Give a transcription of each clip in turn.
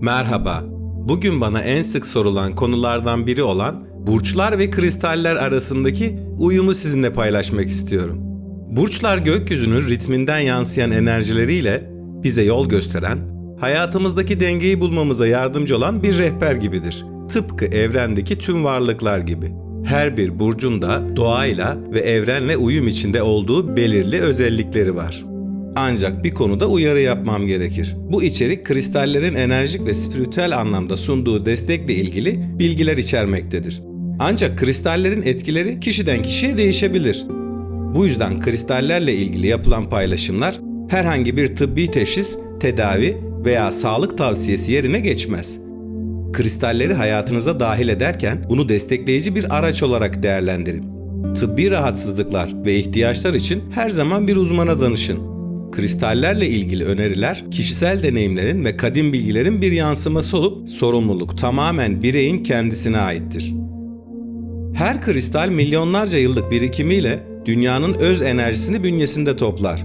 Merhaba. Bugün bana en sık sorulan konulardan biri olan burçlar ve kristaller arasındaki uyumu sizinle paylaşmak istiyorum. Burçlar gökyüzünün ritminden yansıyan enerjileriyle bize yol gösteren, hayatımızdaki dengeyi bulmamıza yardımcı olan bir rehber gibidir. Tıpkı evrendeki tüm varlıklar gibi. Her bir burcun da doğayla ve evrenle uyum içinde olduğu belirli özellikleri var. Ancak bir konuda uyarı yapmam gerekir. Bu içerik kristallerin enerjik ve spiritüel anlamda sunduğu destekle ilgili bilgiler içermektedir. Ancak kristallerin etkileri kişiden kişiye değişebilir. Bu yüzden kristallerle ilgili yapılan paylaşımlar herhangi bir tıbbi teşhis, tedavi veya sağlık tavsiyesi yerine geçmez. Kristalleri hayatınıza dahil ederken bunu destekleyici bir araç olarak değerlendirin. Tıbbi rahatsızlıklar ve ihtiyaçlar için her zaman bir uzmana danışın. Kristallerle ilgili öneriler, kişisel deneyimlerin ve kadim bilgilerin bir yansıması olup sorumluluk tamamen bireyin kendisine aittir. Her kristal milyonlarca yıllık birikimiyle dünyanın öz enerjisini bünyesinde toplar.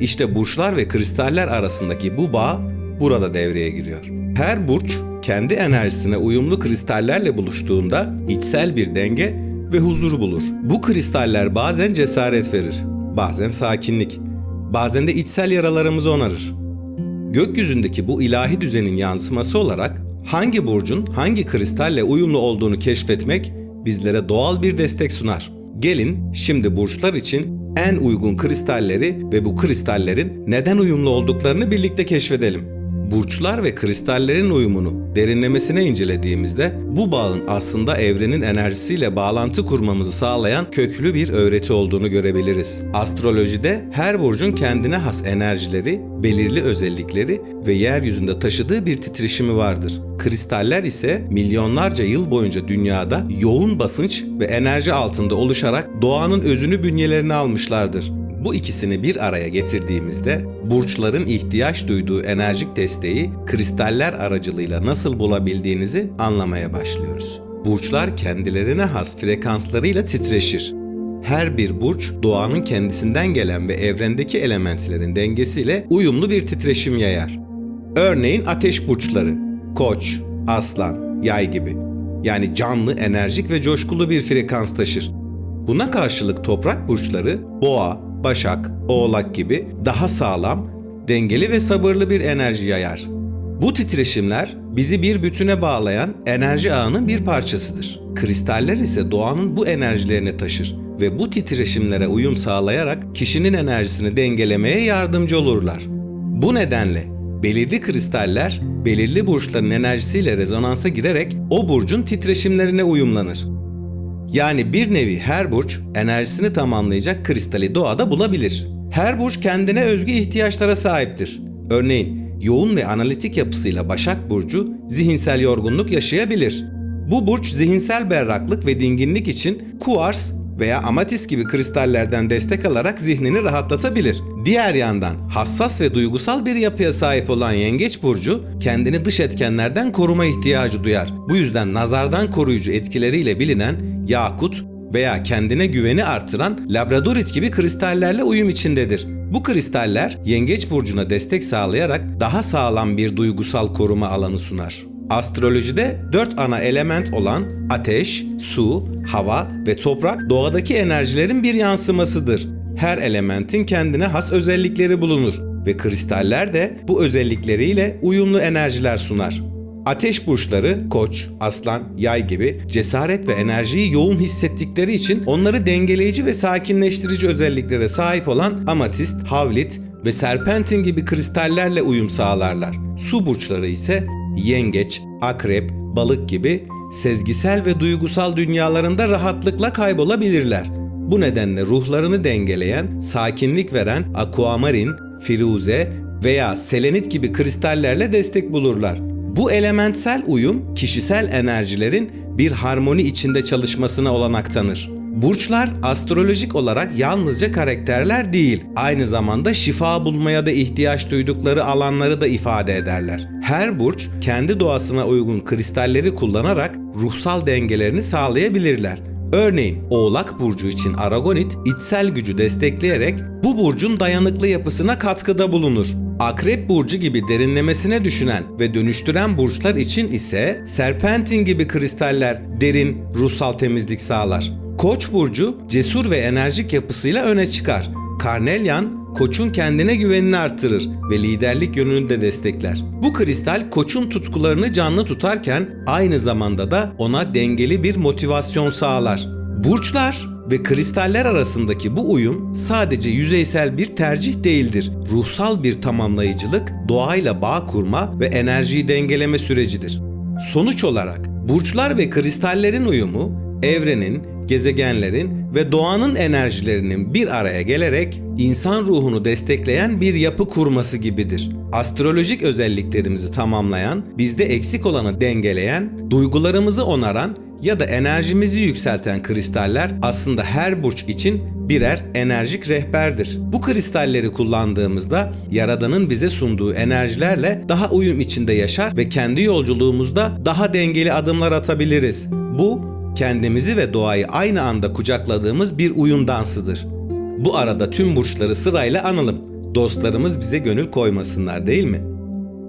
İşte burçlar ve kristaller arasındaki bu bağ burada devreye giriyor. Her burç kendi enerjisine uyumlu kristallerle buluştuğunda içsel bir denge ve huzur bulur. Bu kristaller bazen cesaret verir, bazen sakinlik, bazen de içsel yaralarımızı onarır. Gökyüzündeki bu ilahi düzenin yansıması olarak hangi burcun hangi kristalle uyumlu olduğunu keşfetmek bizlere doğal bir destek sunar. Gelin şimdi burçlar için en uygun kristalleri ve bu kristallerin neden uyumlu olduklarını birlikte keşfedelim. Burçlar ve kristallerin uyumunu derinlemesine incelediğimizde bu bağın aslında evrenin enerjisiyle bağlantı kurmamızı sağlayan köklü bir öğreti olduğunu görebiliriz. Astrolojide her burcun kendine has enerjileri, belirli özellikleri ve yeryüzünde taşıdığı bir titreşimi vardır. Kristaller ise milyonlarca yıl boyunca dünyada yoğun basınç ve enerji altında oluşarak doğanın özünü bünyelerine almışlardır. Bu ikisini bir araya getirdiğimizde burçların ihtiyaç duyduğu enerjik desteği kristaller aracılığıyla nasıl bulabildiğinizi anlamaya başlıyoruz. Burçlar kendilerine has frekanslarıyla titreşir. Her bir burç doğanın kendisinden gelen ve evrendeki elementlerin dengesiyle uyumlu bir titreşim yayar. Örneğin ateş burçları, koç, aslan, yay gibi. Yani canlı, enerjik ve coşkulu bir frekans taşır. Buna karşılık toprak burçları boğa, başak, oğlak gibi daha sağlam, dengeli ve sabırlı bir enerji yayar. Bu titreşimler bizi bir bütüne bağlayan enerji ağının bir parçasıdır. Kristaller ise doğanın bu enerjilerini taşır ve bu titreşimlere uyum sağlayarak kişinin enerjisini dengelemeye yardımcı olurlar. Bu nedenle belirli kristaller belirli burçların enerjisiyle rezonansa girerek o burcun titreşimlerine uyumlanır. Yani bir nevi her burç enerjisini tamamlayacak kristali doğada bulabilir. Her burç kendine özgü ihtiyaçlara sahiptir. Örneğin yoğun ve analitik yapısıyla Başak Burcu zihinsel yorgunluk yaşayabilir. Bu burç zihinsel berraklık ve dinginlik için kuars veya amatist gibi kristallerden destek alarak zihnini rahatlatabilir. Diğer yandan hassas ve duygusal bir yapıya sahip olan Yengeç burcu kendini dış etkenlerden koruma ihtiyacı duyar. Bu yüzden nazardan koruyucu etkileriyle bilinen yakut veya kendine güveni artıran labradorit gibi kristallerle uyum içindedir. Bu kristaller Yengeç burcuna destek sağlayarak daha sağlam bir duygusal koruma alanı sunar. Astrolojide dört ana element olan ateş, su, hava ve toprak doğadaki enerjilerin bir yansımasıdır. Her elementin kendine has özellikleri bulunur ve kristaller de bu özellikleriyle uyumlu enerjiler sunar. Ateş burçları koç, aslan, yay gibi cesaret ve enerjiyi yoğun hissettikleri için onları dengeleyici ve sakinleştirici özelliklere sahip olan amatist, havlit ve serpentin gibi kristallerle uyum sağlarlar. Su burçları ise yengeç, akrep, balık gibi sezgisel ve duygusal dünyalarında rahatlıkla kaybolabilirler. Bu nedenle ruhlarını dengeleyen, sakinlik veren akuamarin, firuze veya selenit gibi kristallerle destek bulurlar. Bu elementsel uyum kişisel enerjilerin bir harmoni içinde çalışmasına olanak tanır. Burçlar astrolojik olarak yalnızca karakterler değil, aynı zamanda şifa bulmaya da ihtiyaç duydukları alanları da ifade ederler. Her burç kendi doğasına uygun kristalleri kullanarak ruhsal dengelerini sağlayabilirler. Örneğin Oğlak burcu için aragonit içsel gücü destekleyerek bu burcun dayanıklı yapısına katkıda bulunur. Akrep burcu gibi derinlemesine düşünen ve dönüştüren burçlar için ise serpentin gibi kristaller derin ruhsal temizlik sağlar. Koç burcu cesur ve enerjik yapısıyla öne çıkar. Karnelyan koçun kendine güvenini artırır ve liderlik yönünü de destekler. Bu kristal koçun tutkularını canlı tutarken aynı zamanda da ona dengeli bir motivasyon sağlar. Burçlar ve kristaller arasındaki bu uyum sadece yüzeysel bir tercih değildir. Ruhsal bir tamamlayıcılık, doğayla bağ kurma ve enerjiyi dengeleme sürecidir. Sonuç olarak burçlar ve kristallerin uyumu evrenin, gezegenlerin ve doğanın enerjilerinin bir araya gelerek insan ruhunu destekleyen bir yapı kurması gibidir. Astrolojik özelliklerimizi tamamlayan, bizde eksik olanı dengeleyen, duygularımızı onaran ya da enerjimizi yükselten kristaller aslında her burç için birer enerjik rehberdir. Bu kristalleri kullandığımızda Yaradan'ın bize sunduğu enerjilerle daha uyum içinde yaşar ve kendi yolculuğumuzda daha dengeli adımlar atabiliriz. Bu kendimizi ve doğayı aynı anda kucakladığımız bir uyum dansıdır. Bu arada tüm burçları sırayla analım. Dostlarımız bize gönül koymasınlar değil mi?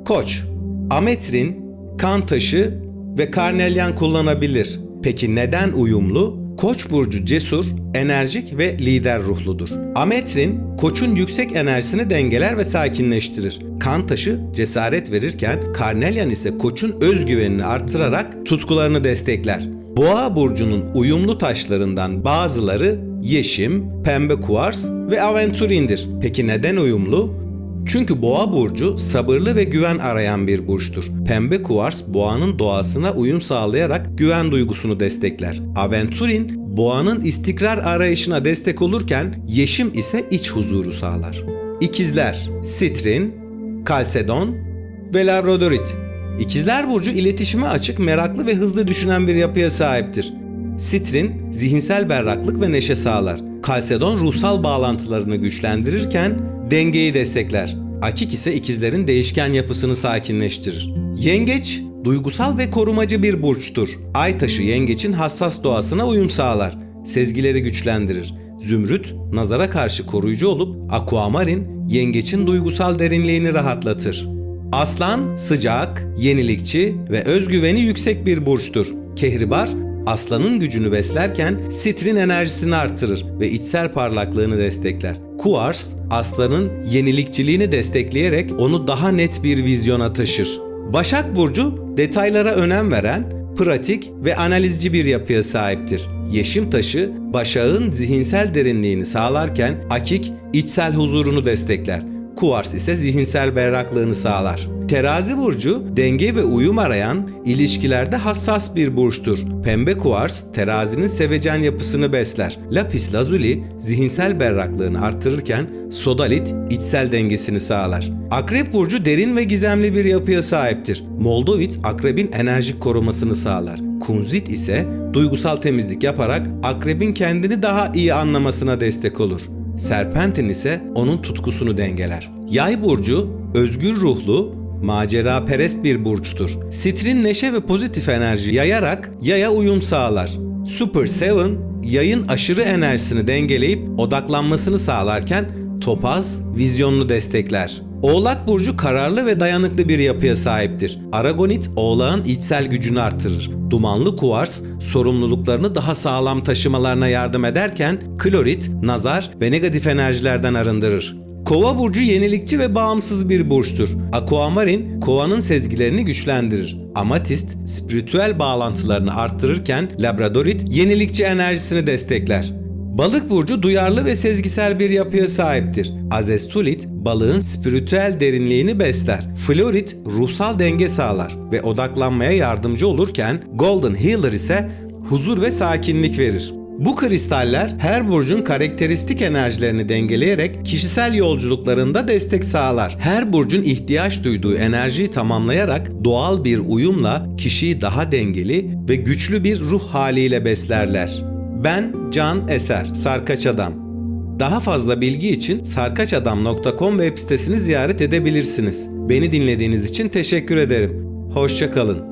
Koç, ametrin, kan taşı ve karnelyan kullanabilir. Peki neden uyumlu? Koç burcu cesur, enerjik ve lider ruhludur. Ametrin, koçun yüksek enerjisini dengeler ve sakinleştirir. Kan taşı cesaret verirken karnelyan ise koçun özgüvenini artırarak tutkularını destekler. Boğa burcunun uyumlu taşlarından bazıları yeşim, pembe kuvars ve aventurindir. Peki neden uyumlu? Çünkü boğa burcu sabırlı ve güven arayan bir burçtur. Pembe kuvars boğanın doğasına uyum sağlayarak güven duygusunu destekler. Aventurin boğanın istikrar arayışına destek olurken yeşim ise iç huzuru sağlar. İkizler, sitrin, kalsedon ve labradorit. İkizler burcu iletişime açık, meraklı ve hızlı düşünen bir yapıya sahiptir. Sitrin zihinsel berraklık ve neşe sağlar. Kalsedon ruhsal bağlantılarını güçlendirirken dengeyi destekler. Akik ise ikizlerin değişken yapısını sakinleştirir. Yengeç duygusal ve korumacı bir burçtur. Ay taşı yengeçin hassas doğasına uyum sağlar. Sezgileri güçlendirir. Zümrüt nazara karşı koruyucu olup aquamarin yengeçin duygusal derinliğini rahatlatır. Aslan sıcak, yenilikçi ve özgüveni yüksek bir burçtur. Kehribar aslanın gücünü beslerken sitrin enerjisini artırır ve içsel parlaklığını destekler. Kuars, aslanın yenilikçiliğini destekleyerek onu daha net bir vizyona taşır. Başak Burcu detaylara önem veren, pratik ve analizci bir yapıya sahiptir. Yeşim taşı, Başak'ın zihinsel derinliğini sağlarken Akik, içsel huzurunu destekler. Kuvars ise zihinsel berraklığını sağlar. Terazi burcu denge ve uyum arayan, ilişkilerde hassas bir burçtur. Pembe kuvars terazinin sevecen yapısını besler. Lapis lazuli zihinsel berraklığını artırırken sodalit içsel dengesini sağlar. Akrep burcu derin ve gizemli bir yapıya sahiptir. Moldovit akrebin enerjik korumasını sağlar. Kunzit ise duygusal temizlik yaparak akrebin kendini daha iyi anlamasına destek olur. Serpentin ise onun tutkusunu dengeler. Yay burcu özgür ruhlu, macera perest bir burçtur. Sitrin neşe ve pozitif enerji yayarak yaya uyum sağlar. Super Seven yayın aşırı enerjisini dengeleyip odaklanmasını sağlarken Topaz vizyonunu destekler. Oğlak burcu kararlı ve dayanıklı bir yapıya sahiptir. Aragonit oğlağın içsel gücünü artırır. Dumanlı kuvars sorumluluklarını daha sağlam taşımalarına yardım ederken klorit nazar ve negatif enerjilerden arındırır. Kova burcu yenilikçi ve bağımsız bir burçtur. Aquamarin kovanın sezgilerini güçlendirir. Amatist spiritüel bağlantılarını arttırırken Labradorit yenilikçi enerjisini destekler. Balık burcu duyarlı ve sezgisel bir yapıya sahiptir. Azestulit balığın spiritüel derinliğini besler. Florit ruhsal denge sağlar ve odaklanmaya yardımcı olurken Golden Healer ise huzur ve sakinlik verir. Bu kristaller her burcun karakteristik enerjilerini dengeleyerek kişisel yolculuklarında destek sağlar. Her burcun ihtiyaç duyduğu enerjiyi tamamlayarak doğal bir uyumla kişiyi daha dengeli ve güçlü bir ruh haliyle beslerler. Ben Can Eser, Sarkaç Adam. Daha fazla bilgi için sarkaçadam.com web sitesini ziyaret edebilirsiniz. Beni dinlediğiniz için teşekkür ederim. Hoşçakalın.